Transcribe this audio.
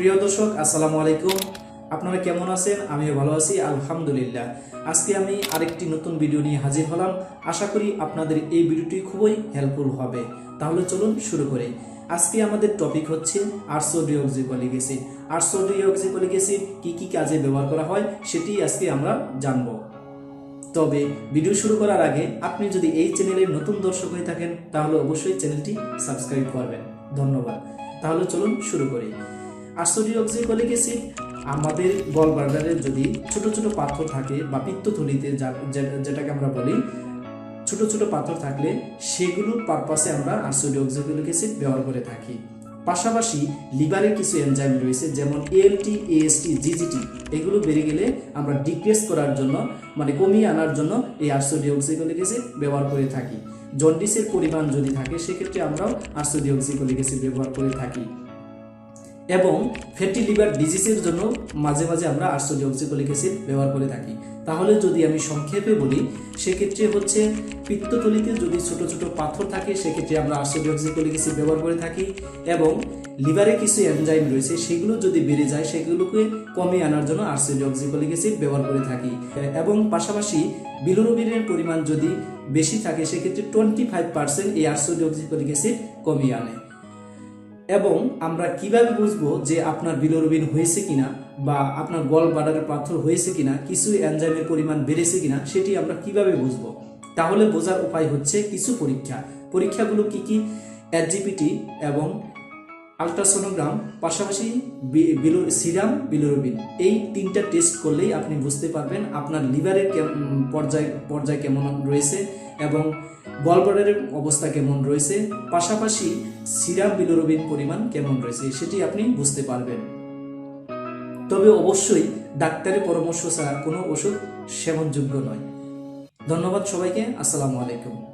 প্রিয় দর্শক, আসসালামু আলাইকুম। আপনারা কেমন আছেন? আমিও ভালো আছি, আলহামদুলিল্লাহ। আজকে আমি আরেকটি নতুন ভিডিও নিয়ে হাজির হলাম। আশা করি আপনাদের এই ভিডিওটি খুবই হেল্পফুল হবে। তাহলে চলুন শুরু করি। আজকে আমাদের টপিক হচ্ছে আর্সোডিওক্সিকলিক অ্যাসিড আর্সোডিওক্সিকলিক অ্যাসিড কি কি কাজে ব্যবহার করা হয়, সেটি আজকে আমরা জানব। তবে ভিডিও শুরু করার আগে আপনি যদি এই চ্যানেলের নতুন দর্শক হয়ে থাকেন, তাহলে অবশ্যই চ্যানেলটি সাবস্ক্রাইব করবেন। ধন্যবাদ। তাহলে চলুন শুরু করি। আর্সোডিওক্সিকলিক অ্যাসিড আমাদের গল ব্লাডারের যদি ছোট ছোট পাথর থাকে বা পিত্তথলিতে যেটাকে আমরা বলি, ছোট ছোট পাথর থাকলে সেগুলোর পারপাসে আমরা আর্সোডিওক্সিকলিক অ্যাসিড ব্যবহার করে থাকি। পাশাপাশি লিভারের কিছু এনজাইম রয়েছে, যেমন এএলটি এএসটি জিজিটি এগুলো বেড়ে গেলে আমরা ডিক্রেস করার জন্য মানে কমিয়ে আনার জন্য এই আর্সোডিওক্সিকলিক অ্যাসিড ব্যবহার করে থাকি। জন্ডিসের পরিমাণ যদি থাকে, সেক্ষেত্রে আমরাও আর্সোডিওক্সিকলিক অ্যাসিড ব্যবহার করে থাকি। এবং ফ্যাটি লিভার ডিজিজের জন্য মাঝে মাঝে আমরা আর্সোডিওক্সিকলিক অ্যাসিড ব্যবহার করে থাকি। তাহলে যদি আমি সংক্ষেপে বলি, সেক্ষেত্রে হচ্ছে পিত্তথলিতে যদি ছোট ছোট পাথর থাকে, সেক্ষেত্রে আমরা আর্সোডিওক্সিকলিক অ্যাসিড ব্যবহার করে থাকি এবং লিভারে কিছু এনজাইম রয়েছে, সেগুলো যদি বেড়ে যায়, সেগুলোকে কমিয়ে আনার জন্য আর্সোডিওক্সিকলিক অ্যাসিড ব্যবহার করে থাকি। এবং পাশাপাশি বিলোরবিনের পরিমাণ যদি বেশি থাকে, সেক্ষেত্রে টোয়েন্টি ফাইভ পার্সেন্ট এই আর্সোডিওক্সিকলিক অ্যাসিড কমিয়ে আনে। এবং আমরা কীভাবে বুঝব যে আপনার বিলোরবিন হয়েছে কিনা বা আপনার গল বাডারের পাথর হয়েছে কিনা, কিছু এনজাইমের পরিমাণ বেড়েছে কিনা, সেটি আমরা কীভাবে বুঝব? তাহলে বোঝার উপায় হচ্ছে কিছু পরীক্ষা। পরীক্ষাগুলো কি কি? এসজিপিটি এবং আলট্রাসোনোগ্রাম পাশাপাশি বিলো, সিরাম, বিলোরবিন। এই তিনটা টেস্ট করলেই আপনি বুঝতে পারবেন আপনার লিভারের পর্যায় পর্যায় কেমন রয়েছে এবং গলব্লাডারের অবস্থা কেমন রয়েছে? পাশাপাশি সিরাম বিলোরবিন পরিমাণ কেমন রয়েছে সেটি আপনি বুঝতে পারবেন। তবে অবশ্যই ডাক্তারের পরামর্শ ছাড়া কোনো ওষুধ সেবনযোগ্য নয়। ধন্যবাদ সবাইকে। আসসালামু আলাইকুম।